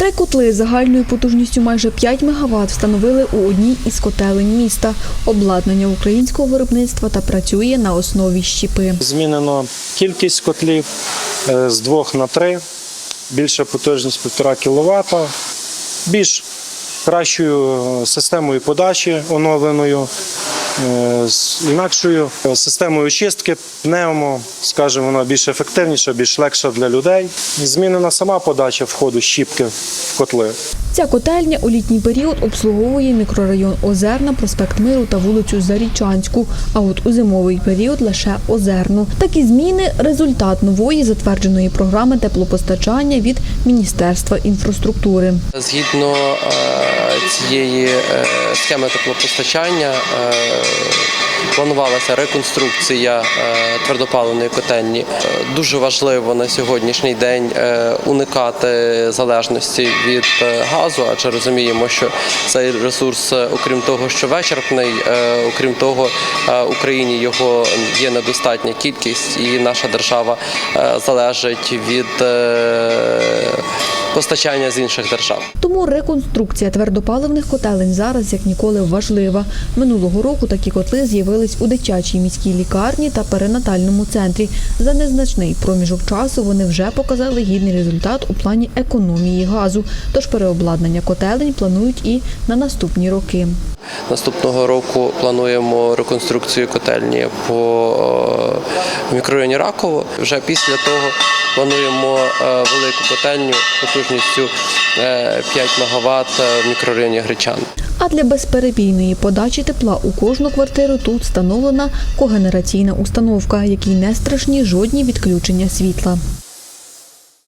Три котли загальною потужністю майже 5 МВт встановили у одній із котелень міста. Обладнання українського виробництва та працює на основі щіпи. Змінено кількість котлів е, з двох на три, більша потужність 1,5 кВт, більш кращою е, системою подачі оновленою, з інакшою е, системою очистки, пневмо, скажімо, вона більш ефективніша, більш легша для людей. Змінена сама подача входу щіпки в котли. Ця котельня у літній період обслуговує мікрорайон Озерна, проспект Миру та вулицю Зарічанську, а от у зимовий період лише Озерну. Такі зміни результат нової затвердженої програми теплопостачання від Міністерства інфраструктури. Згідно е, цієї е, схеми теплопостачання е, планувалася реконструкція е, твердопаливної котельні. Дуже важливо на сьогоднішній день уникати залежності від газу, адже розуміємо, що цей ресурс, окрім того, що вичерпний, окрім того, Україні його є недостатня кількість, і наша держава залежить від постачання з інших держав. Тому реконструкція твердопаливних котелень зараз як ніколи важлива. Минулого року такі котли з'явились у дитячій міській лікарні та перинатальному центрі. За незначний проміжок часу вони вже показали гідний результат у плані економії газу. Тож переобладнання котелень планують і на наступні роки. Наступного року плануємо реконструкцію котельні по е, мікрорайоні Раково. Вже після того плануємо е, велику котельню потужністю е, 5 МВт в мікрорайоні Гречан. А для безперебійної подачі тепла у кожну квартиру тут встановлена когенераційна установка, якій не страшні жодні відключення світла.